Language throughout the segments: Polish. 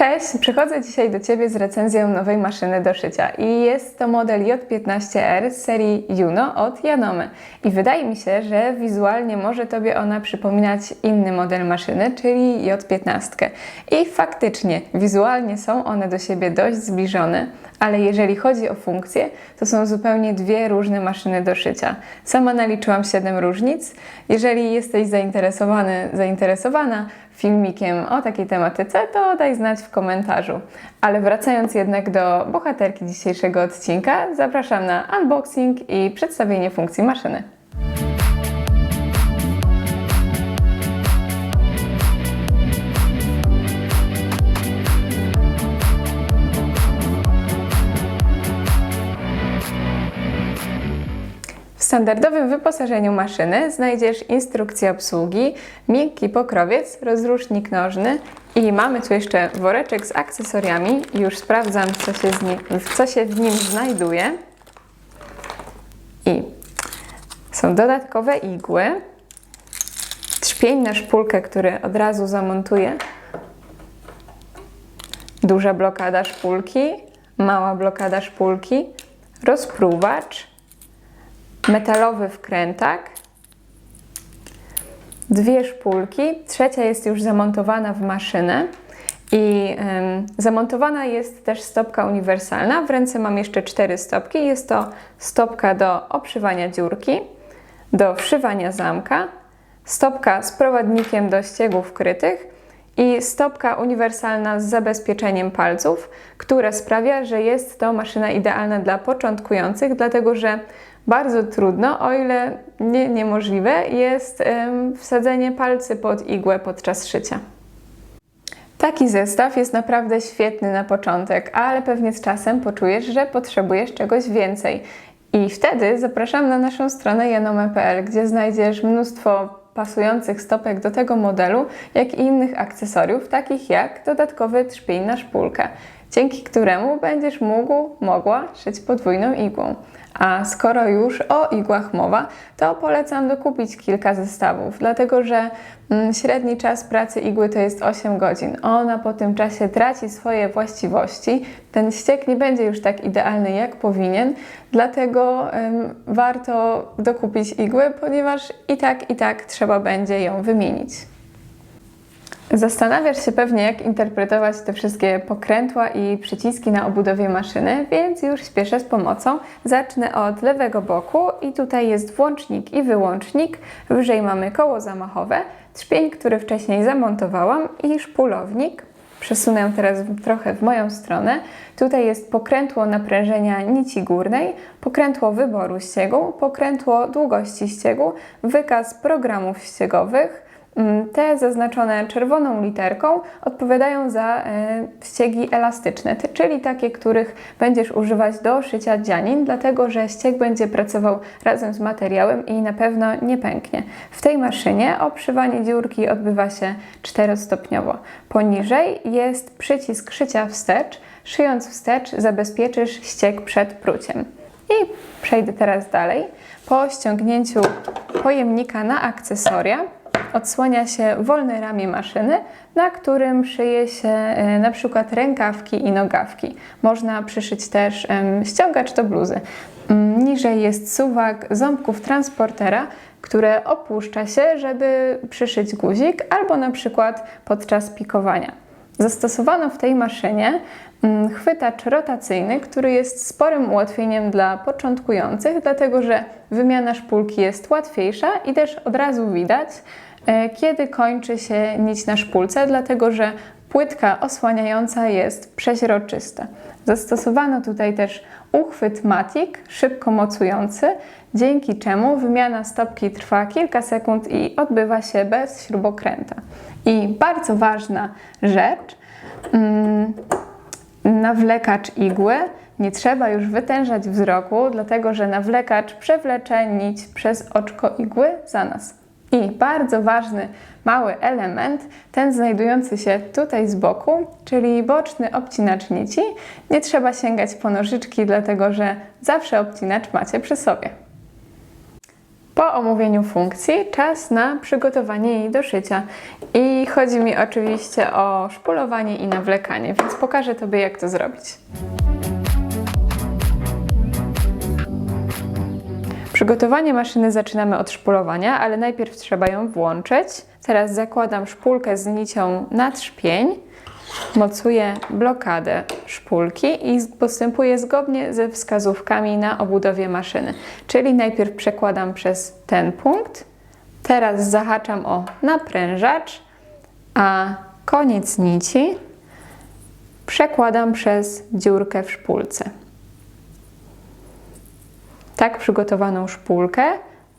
Cześć, przychodzę dzisiaj do Ciebie z recenzją nowej maszyny do szycia i jest to model J15R z serii Juno od Janome. I wydaje mi się, że wizualnie może Tobie ona przypominać inny model maszyny, czyli J15. I faktycznie, wizualnie są one do siebie dość zbliżone, ale jeżeli chodzi o funkcje, to są zupełnie dwie różne maszyny do szycia. Sama naliczyłam 7 różnic. Jeżeli jesteś zainteresowany, zainteresowana filmikiem o takiej tematyce, to daj znać w komentarzu. Ale wracając jednak do bohaterki dzisiejszego odcinka, zapraszam na unboxing i przedstawienie funkcji maszyny. Standardowym wyposażeniu maszyny znajdziesz instrukcję obsługi, miękki pokrowiec, rozrusznik nożny i mamy tu jeszcze woreczek z akcesoriami. Już sprawdzam, co się, co się w nim znajduje. I są dodatkowe igły, trzpień na szpulkę, który od razu zamontuję, duża blokada szpulki, mała blokada szpulki, rozpruwacz, metalowy wkrętak, dwie szpulki, trzecia jest już zamontowana w maszynę i zamontowana jest też stopka uniwersalna. W ręce mam jeszcze cztery stopki. Jest to stopka do obszywania dziurki, do wszywania zamka, stopka z prowadnikiem do ściegów krytych i stopka uniwersalna z zabezpieczeniem palców, która sprawia, że jest to maszyna idealna dla początkujących, dlatego że bardzo trudno, o ile nie niemożliwe, jest wsadzenie palcy pod igłę podczas szycia. Taki zestaw jest naprawdę świetny na początek, ale pewnie z czasem poczujesz, że potrzebujesz czegoś więcej. I wtedy zapraszam na naszą stronę janome.pl, gdzie znajdziesz mnóstwo pasujących stopek do tego modelu, jak i innych akcesoriów, takich jak dodatkowy trzpień na szpulkę, dzięki któremu będziesz mógł, mogła szyć podwójną igłą. A skoro już o igłach mowa, to polecam dokupić kilka zestawów, dlatego że mm, średni czas pracy igły to jest 8 godzin. Ona po tym czasie traci swoje właściwości. Ten ściek nie będzie już tak idealny jak powinien, dlatego ym, warto dokupić igły, ponieważ i tak, i tak trzeba będzie ją wymienić. Zastanawiasz się pewnie, jak interpretować te wszystkie pokrętła i przyciski na obudowie maszyny, więc już śpieszę z pomocą. Zacznę od lewego boku i tutaj jest włącznik i wyłącznik. Wyżej mamy koło zamachowe, trzpień, który wcześniej zamontowałam i szpulownik. Przesunę teraz trochę w moją stronę. Tutaj jest pokrętło naprężenia nici górnej, pokrętło wyboru ściegu, pokrętło długości ściegu, wykaz programów ściegowych, te zaznaczone czerwoną literką odpowiadają za ściegi elastyczne, czyli takie, których będziesz używać do szycia dzianin, dlatego że ścieg będzie pracował razem z materiałem i na pewno nie pęknie. W tej maszynie obszywanie dziurki odbywa się czterostopniowo. Poniżej jest przycisk szycia wstecz. Szyjąc wstecz zabezpieczysz ścieg przed pruciem. I przejdę teraz dalej. Po ściągnięciu pojemnika na akcesoria odsłania się wolne ramię maszyny, na którym szyje się e, na przykład rękawki i nogawki. Można przyszyć też ściągacz do bluzy. Mm, niżej jest suwak ząbków transportera, które opuszcza się, żeby przyszyć guzik albo na przykład podczas pikowania. Zastosowano w tej maszynie mm, chwytacz rotacyjny, który jest sporym ułatwieniem dla początkujących, dlatego że wymiana szpulki jest łatwiejsza i też od razu widać, kiedy kończy się nić na szpulce, dlatego że płytka osłaniająca jest przeźroczysta. Zastosowano tutaj też uchwyt Matic, szybko mocujący, dzięki czemu wymiana stopki trwa kilka sekund i odbywa się bez śrubokręta. I bardzo ważna rzecz, mm, nawlekacz igły nie trzeba już wytężać wzroku, dlatego że nawlekacz przewlecze nić przez oczko igły za nas. I bardzo ważny mały element, ten znajdujący się tutaj z boku, czyli boczny obcinacz nici. Nie trzeba sięgać po nożyczki, dlatego że zawsze obcinacz macie przy sobie. Po omówieniu funkcji czas na przygotowanie jej do szycia. I chodzi mi oczywiście o szpulowanie i nawlekanie, więc pokażę Tobie jak to zrobić. Przygotowanie maszyny zaczynamy od szpulowania, ale najpierw trzeba ją włączyć. Teraz zakładam szpulkę z nicią na trzpień, mocuję blokadę szpulki i postępuję zgodnie ze wskazówkami na obudowie maszyny. Czyli najpierw przekładam przez ten punkt, teraz zahaczam o naprężacz, a koniec nici przekładam przez dziurkę w szpulce. Tak przygotowaną szpulkę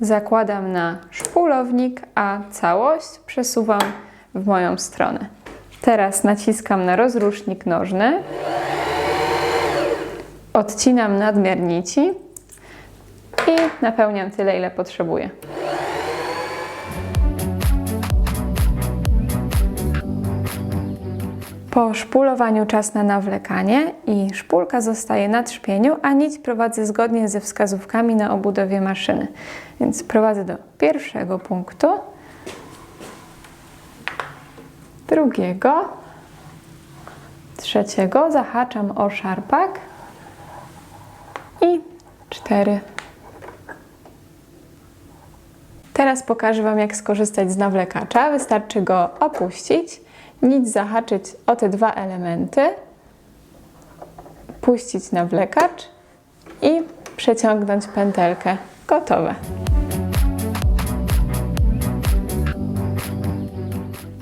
zakładam na szpulownik, a całość przesuwam w moją stronę. Teraz naciskam na rozrusznik nożny, odcinam nadmiar nici i napełniam tyle, ile potrzebuję. Po szpulowaniu czas na nawlekanie i szpulka zostaje na trzpieniu, a nić prowadzę zgodnie ze wskazówkami na obudowie maszyny. Więc prowadzę do pierwszego punktu, drugiego, trzeciego, zahaczam o szarpak i cztery. Teraz pokażę Wam, jak skorzystać z nawlekacza. Wystarczy go opuścić, nic zahaczyć o te dwa elementy, puścić nawlekacz i przeciągnąć pętelkę. Gotowe.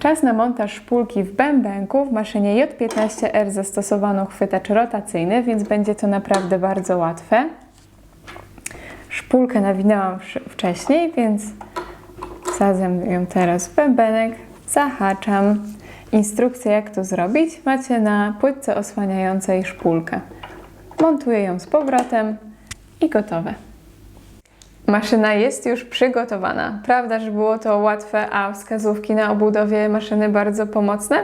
Czas na montaż szpulki w bębenku w maszynie J15R zastosowano chwytacz rotacyjny, więc będzie to naprawdę bardzo łatwe. Szpulkę nawinęłam wcześniej, więc wsadzam ją teraz w bębenek, zahaczam. Instrukcję jak to zrobić macie na płytce osłaniającej szpulkę. Montuję ją z powrotem i gotowe. Maszyna jest już przygotowana. Prawda, że było to łatwe, a wskazówki na obudowie maszyny bardzo pomocne?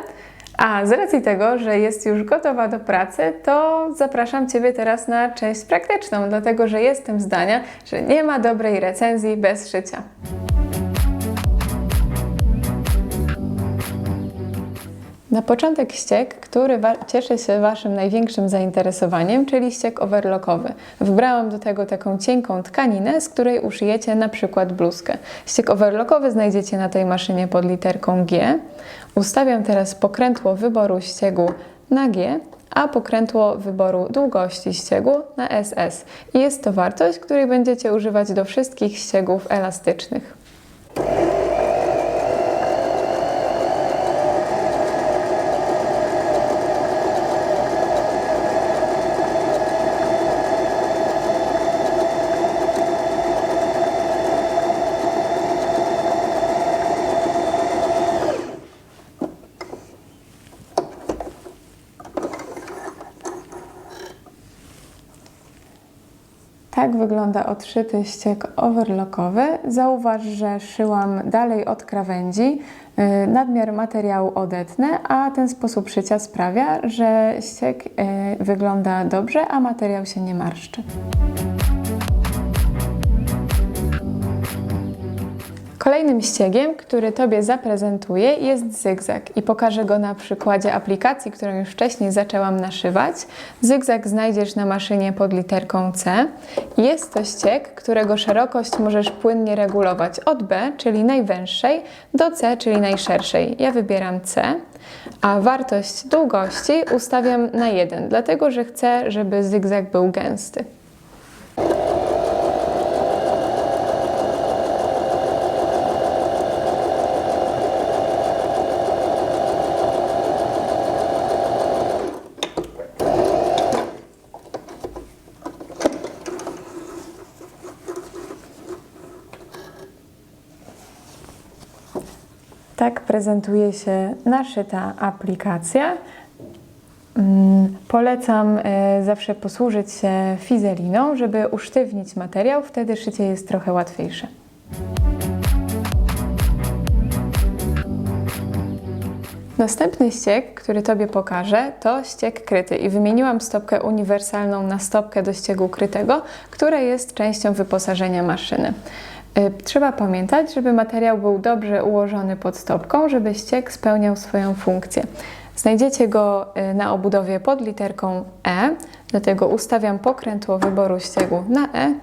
A z racji tego, że jest już gotowa do pracy, to zapraszam Ciebie teraz na część praktyczną, dlatego że jestem zdania, że nie ma dobrej recenzji bez szycia. Na początek ściek, który cieszy się Waszym największym zainteresowaniem, czyli ściek overlockowy. Wybrałam do tego taką cienką tkaninę, z której uszyjecie na przykład bluzkę. Ściek overlockowy znajdziecie na tej maszynie pod literką G. Ustawiam teraz pokrętło wyboru ściegu na G, a pokrętło wyboru długości ściegu na SS. I jest to wartość, której będziecie używać do wszystkich ściegów elastycznych. Tak wygląda odszyty ściek overlockowy. Zauważ, że szyłam dalej od krawędzi. Yy, Nadmiar materiału odetnę, a ten sposób szycia sprawia, że ściek yy, wygląda dobrze, a materiał się nie marszczy. Kolejnym ściegiem, który Tobie zaprezentuję jest zygzak i pokażę go na przykładzie aplikacji, którą już wcześniej zaczęłam naszywać. Zygzak znajdziesz na maszynie pod literką C. Jest to ścieg, którego szerokość możesz płynnie regulować od B, czyli najwęższej, do C, czyli najszerszej. Ja wybieram C, a wartość długości ustawiam na 1, dlatego że chcę, żeby zygzak był gęsty. Tak prezentuje się naszyta aplikacja. Mm, Polecam e, zawsze posłużyć się fizeliną, żeby usztywnić materiał, wtedy szycie jest trochę łatwiejsze. Następny ściek, który Tobie pokażę, to ściek kryty i wymieniłam stopkę uniwersalną na stopkę do ściegu krytego, która jest częścią wyposażenia maszyny. Y, Trzeba pamiętać, żeby materiał był dobrze ułożony pod stopką, żeby ściek spełniał swoją funkcję. Znajdziecie go y, na obudowie pod literką E, dlatego ustawiam pokrętło wyboru ściegu na E,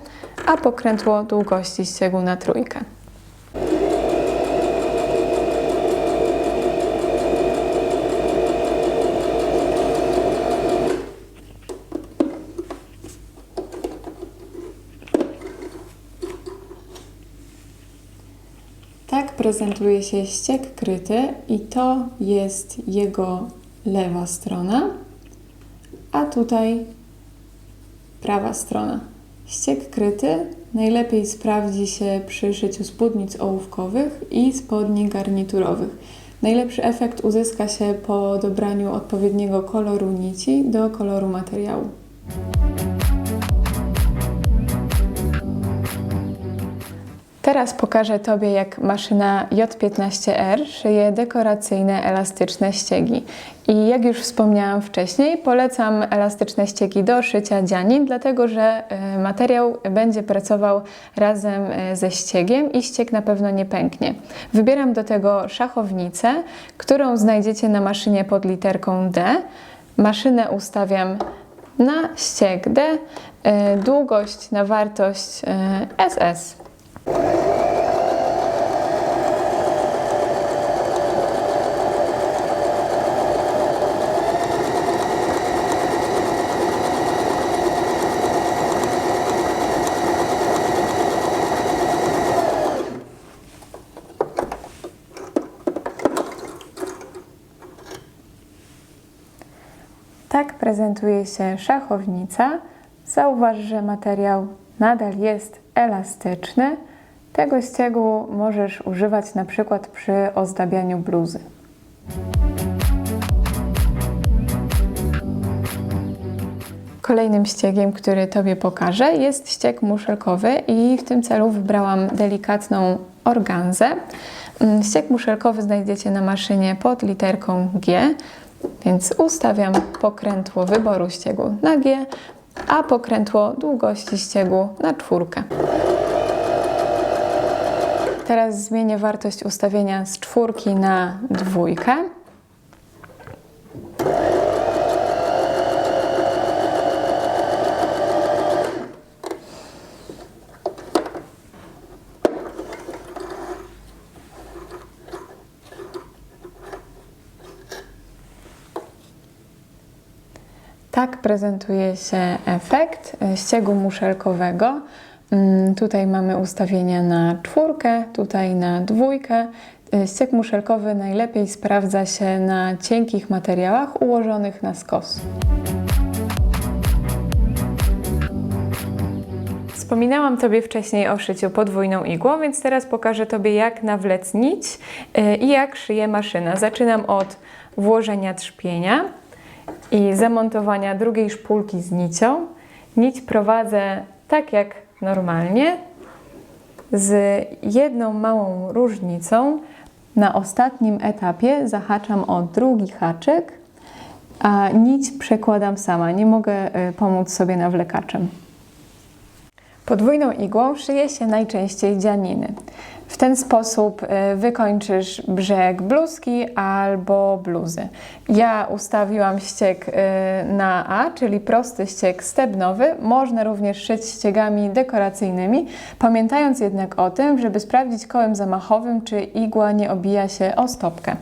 a pokrętło długości ściegu na trójkę. Tak prezentuje się ściek kryty i to jest jego lewa strona, a tutaj prawa strona. Ściek kryty najlepiej sprawdzi się przy szyciu spódnic ołówkowych i spodni garniturowych. Najlepszy efekt uzyska się po dobraniu odpowiedniego koloru nici do koloru materiału. Teraz pokażę Tobie, jak maszyna J15R szyje dekoracyjne elastyczne ściegi. I jak już wspomniałam wcześniej, polecam elastyczne ściegi do szycia dzianin, dlatego że e, materiał będzie pracował razem e, ze ściegiem i ścieg na pewno nie pęknie. Wybieram do tego szachownicę, którą znajdziecie na maszynie pod literką D. Maszynę ustawiam na ścieg D, e, długość na wartość SS. Tak prezentuje się szachownica. Zauważ, że materiał nadal jest elastyczny. Tego ściegu możesz używać na przykład przy ozdabianiu bluzy. Kolejnym ściegiem, który Tobie pokażę, jest ścieg muszelkowy i w tym celu wybrałam delikatną organzę. Mm, Ścieg muszelkowy znajdziecie na maszynie pod literką G, więc ustawiam pokrętło wyboru ściegu na G, a pokrętło długości ściegu na czwórkę. Teraz zmienię wartość ustawienia z czwórki na dwójkę. Tak prezentuje się efekt ściegu muszelkowego. Mm, Tutaj mamy ustawienia na czwórkę, tutaj na dwójkę. E, Ścieg muszelkowy najlepiej sprawdza się na cienkich materiałach ułożonych na skos. Wspominałam Tobie wcześniej o szyciu podwójną igłą, więc teraz pokażę Tobie, jak nawlec nić y, i jak szyje maszyna. Zaczynam od włożenia trzpienia i zamontowania drugiej szpulki z nicią. Nić prowadzę tak jak normalnie, z jedną małą różnicą. Na ostatnim etapie zahaczam o drugi haczyk, a nić przekładam sama. Nie mogę y, pomóc sobie nawlekaczem. Podwójną igłą szyje się najczęściej dzianiny. W ten sposób y, wykończysz brzeg bluzki albo bluzy. Ja ustawiłam ścieg y, na A, czyli prosty ścieg stebnowy. Można również szyć ściegami dekoracyjnymi, pamiętając jednak o tym, żeby sprawdzić kołem zamachowym, czy igła nie obija się o stopkę.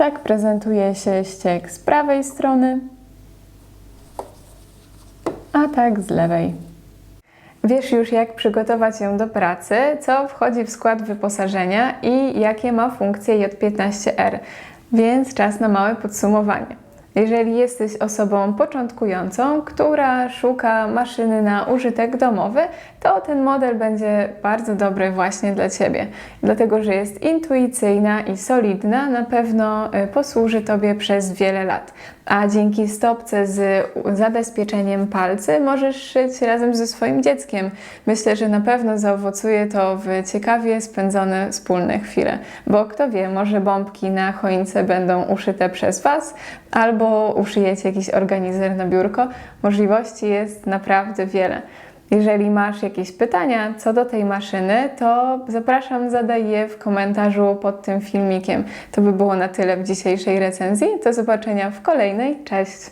Tak prezentuje się ścieg z prawej strony, a tak z lewej. Wiesz już, jak przygotować ją do pracy, co wchodzi w skład wyposażenia i jakie ma funkcje J15R, więc czas na małe podsumowanie. Jeżeli jesteś osobą początkującą, która szuka maszyny na użytek domowy, to ten model będzie bardzo dobry właśnie dla Ciebie. Dlatego, że jest intuicyjna i solidna, na pewno y, posłuży Tobie przez wiele lat. A dzięki stopce z zabezpieczeniem palcy możesz szyć razem ze swoim dzieckiem. Myślę, że na pewno zaowocuje to w ciekawie spędzone wspólne chwile. Bo kto wie, może bombki na choince będą uszyte przez Was, albo uszyjecie jakiś organizer na biurko. Możliwości jest naprawdę wiele. Jeżeli masz jakieś pytania co do tej maszyny, to zapraszam, zadaj je w komentarzu pod tym filmikiem. To by było na tyle w dzisiejszej recenzji. Do zobaczenia w kolejnej. Cześć!